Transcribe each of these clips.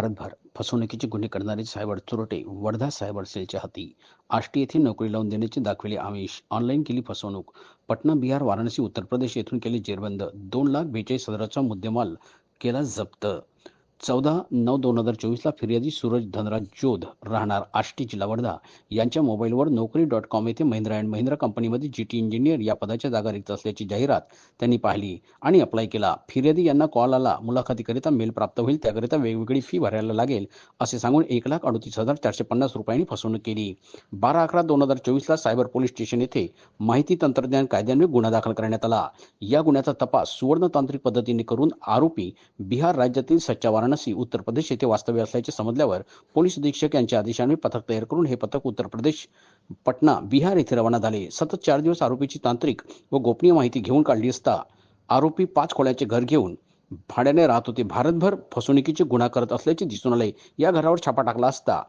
भारतभर फसवणुकीचे गुन्हे करणारे सायबर चुरटे वर्धा सायबर सेलच्या हाती. आष्टी येथे नोकरी लावून देण्याचे दाखविले आमिष. ऑनलाईन केली फसवणूक. पटना बिहार वाराणसी उत्तर प्रदेश येथून केले जेरबंद. दोन लाख बेचाळीस हजाराचा मुद्देमाल केला जप्त. चौदा नऊ दोन हजार चोवीसला फिर्यादी सूरज धनराज जोध राहणार आष्टी जिल्हा वर्धा यांच्या मोबाईलवर नोकरी डॉट कॉम येथे महिंद्रा अँड महिंद्रा कंपनीमध्ये जी टी इंजिनियर या पदाच्या जागा रिक्त असल्याची जाहिरात त्यांनी पाहिली आणि अप्लाय केला. फिर्यादी यांना कॉल आला. मुलाखतीकरिता मेल प्राप्त होईल त्याकरिता वेगवेगळी फी भरायला लागेल असे सांगून एक लाख अडतीस हजार चारशे पन्नास रुपयांनी फसवणूक केली. बारा अकरा दोन हजार चोवीसला सायबर पोलीस स्टेशन येथे माहिती तंत्रज्ञान कायद्यान्वये गुन्हा दाखल करण्यात आला. या गुन्ह्याचा तपास सुवर्ण तांत्रिक पद्धतीने करून आरोपी बिहार राज्यातील सच्चावारण वाराणसी उत्तर प्रदेश येथे वास्तव्य असल्याचे समजल्यावर पोलीस अधीक्षक यांच्या आदेशाने पथक तयार करून हे पथक उत्तर प्रदेश पटना बिहार येथे रवाना झाले. सतत चार दिवस आरोपीची तांत्रिक व गोपनीय माहिती घेऊन काढली असता आरोपी पाच खोल्याचे घर घेऊन भाड्याने राहत होते. भारतभर फसवणुकीचे गुन्हा करत असल्याचे दिसून आले. या घरावर छापा टाकला असता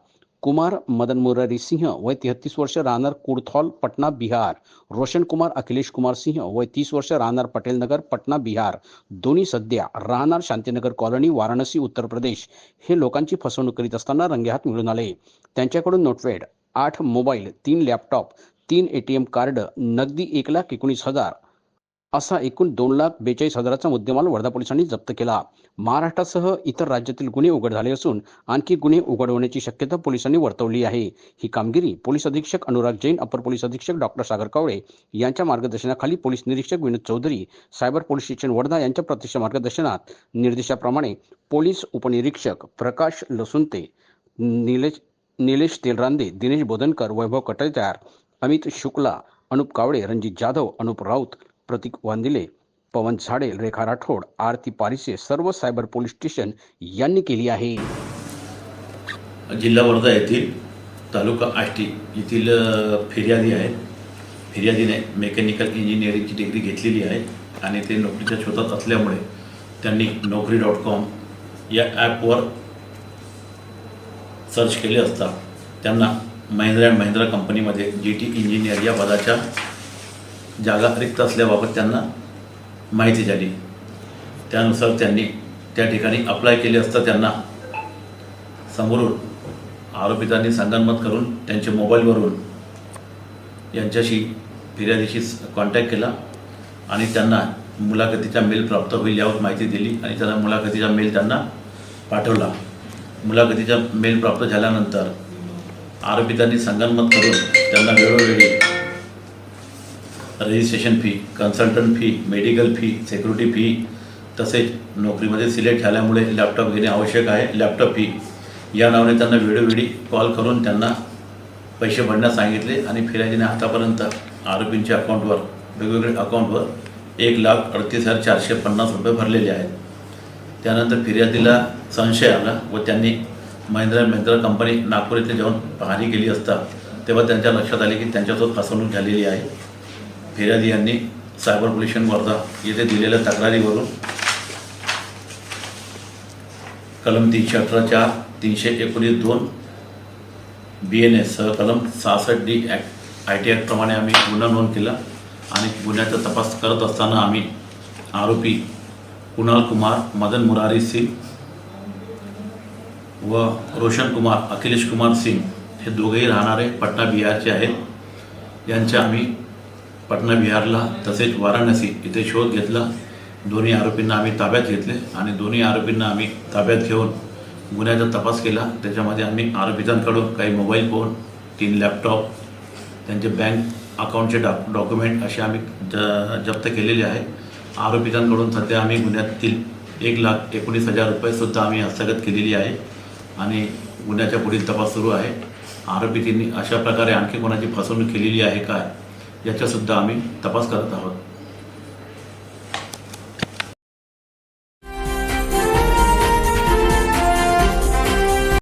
कुमार मदन मुरारी सिंह वय तेहतीस वर्ष राहणार कुडथॉल पटना बिहार. रोशन कुमार अखिलेश कुमार सिंह वय तीस वर्ष राहणार पटेल नगर पटना बिहार. दोन्ही सध्या राहणार शांतीनगर कॉलनी वाराणसी उत्तर प्रदेश. हे लोकांची फसवणूक करीत असताना रंगेहात मिळून आले. त्यांच्याकडून नोटवेड आठ मोबाईल तीन लॅपटॉप तीन एटीएम कार्ड नगदी एक लाख एकोणीस हजार. असा एकूण दोन लाख बेचाळीस हजाराचा मुद्देमाल वर्धा पोलिसांनी जप्त केला. महाराष्ट्रासह इतर राज्यातील गुन्हे उघड झाले असून आणखी गुन्हे उघड होण्याची शक्यता पोलिसांनी वर्तवली आहे. ही कामगिरी पोलीस अधीक्षक अनुराग जैन अपर पोलीस अधीक्षक डॉक्टर सागर कावळे यांच्या मार्गदर्शनाखाली पोलीस निरीक्षक Vinod Chaudhari cyber police station Wardha यांच्या प्रत्यक्ष मार्गदर्शनात निर्देशाप्रमाणे पोलीस उपनिरीक्षक प्रकाश लसुंते निलेश निलेश तेलरांदे दिनेश बोधनकर वैभव कटळदार अमित शुक्ला अनुप कावळे रणजित जाधव अनुप राऊत प्रतीक वांदिले पवन झाडे रेखा राठोड आरती पारिसे सर्व सायबर पोलीस स्टेशन यांनी केली आहे. जिल्हा वर्धा येथील तालुका आष्टी येथील फिर्यादी आहेत फिर्यादीने मेकॅनिकल इंजिनिअरिंगची डिग्री घेतलेली आहे आणि ते नोकरीच्या शोधात असल्यामुळे त्यांनी नोकरी डॉट कॉम या ॲपवर सर्च केले असता त्यांना महिंद्रा अँड महिंद्रा कंपनीमध्ये जी टी इंजिनियर या पदाच्या जागा रिक्त असल्याबाबत त्यांना माहिती झाली. त्यानुसार त्यांनी त्या ठिकाणी अप्लाय केले असता त्यांना समोरून आरोपितांनी संगनमत करून त्यांच्या मोबाईलवरून यांच्याशी फिर्यादीशी कॉन्टॅक्ट केला आणि त्यांना मुलाखतीचा मेल प्राप्त होईल यावर माहिती दिली आणि त्यांना मुलाखतीचा मेल त्यांना पाठवला. मुलाखतीचा मेल प्राप्त झाल्यानंतर आरोपितांनी संगनमत करून त्यांना वेळोवेळी registration fee consultant fee medical fee security fee तसेच नोकरीमध्ये सिलेक्ट झाल्यामुळे लॅपटॉप घेणे आवश्यक आहे. लॅपटॉप फी या नावाने त्यांना वेळोवेळी कॉल करून त्यांना पैसे भरण्यास सांगितले आणि फिर्यादीने आतापर्यंत आरोपींच्या अकाउंटवर वेगवेगळ्या अकाउंटवर एक लाख अडतीस हजार चारशे पन्नास रुपये भरलेले आहेत. त्यानंतर फिर्यादीला संशय आला व त्यांनी महिंद्रा महिंद्रा कंपनी नागपूर येथे जाऊन पाहणी केली असता तेव्हा त्यांच्या लक्षात आले की त्यांच्यासोबत फसवणूक झालेली आहे. फिर्यादी यांनी सायबर पोल्युशन वर्धा येथे दिलेल्या तक्रारीवरून कलम तीनशे अठरा चार तीनशे एकोणीस दोन बी एन एस कलम सहासष्ट डी ॲक्ट आय टी ॲक्टप्रमाणे आम्ही गुन्हा नोंद केला आणि गुन्ह्याचा तपास करत असताना आम्ही आरोपी कुणाल कुमार मदन मुरारी सिंग व रोशन कुमार अखिलेश कुमार सिंग हे दोघेही राहणारे पटना बिहारचे आहेत. यांच्या आम्ही पटना बिहारला तसेच वाराणसी इथे शोध घेतला. दोन्ही आरोपींना आम्ही ताब्यात घेतले आणि दोन्ही आरोपींना आम्ही ताब्यात घेऊन गुन्ह्याचा तपास केला. त्याच्यामध्ये आम्ही आरोपितांकडून काही मोबाईल फोन तीन लॅपटॉप त्यांचे बँक अकाउंटचे डॉ डॉक्युमेंट असे आम्ही ज जप्त केलेले आहे. आरोपितांकडून सध्या आम्ही गुन्ह्यातील एक लाख एकोणीस हजार रुपयेसुद्धा आम्ही हस्तगत केलेली आहे आणि गुन्ह्याच्या पुढील तपास सुरू आहे. आरोपी आरोपीतींनी अशा प्रकारे आणखी कोणाची फसवणूक केलेली आहे काय याचासुद्धा आम्ही तपास करत आहोत.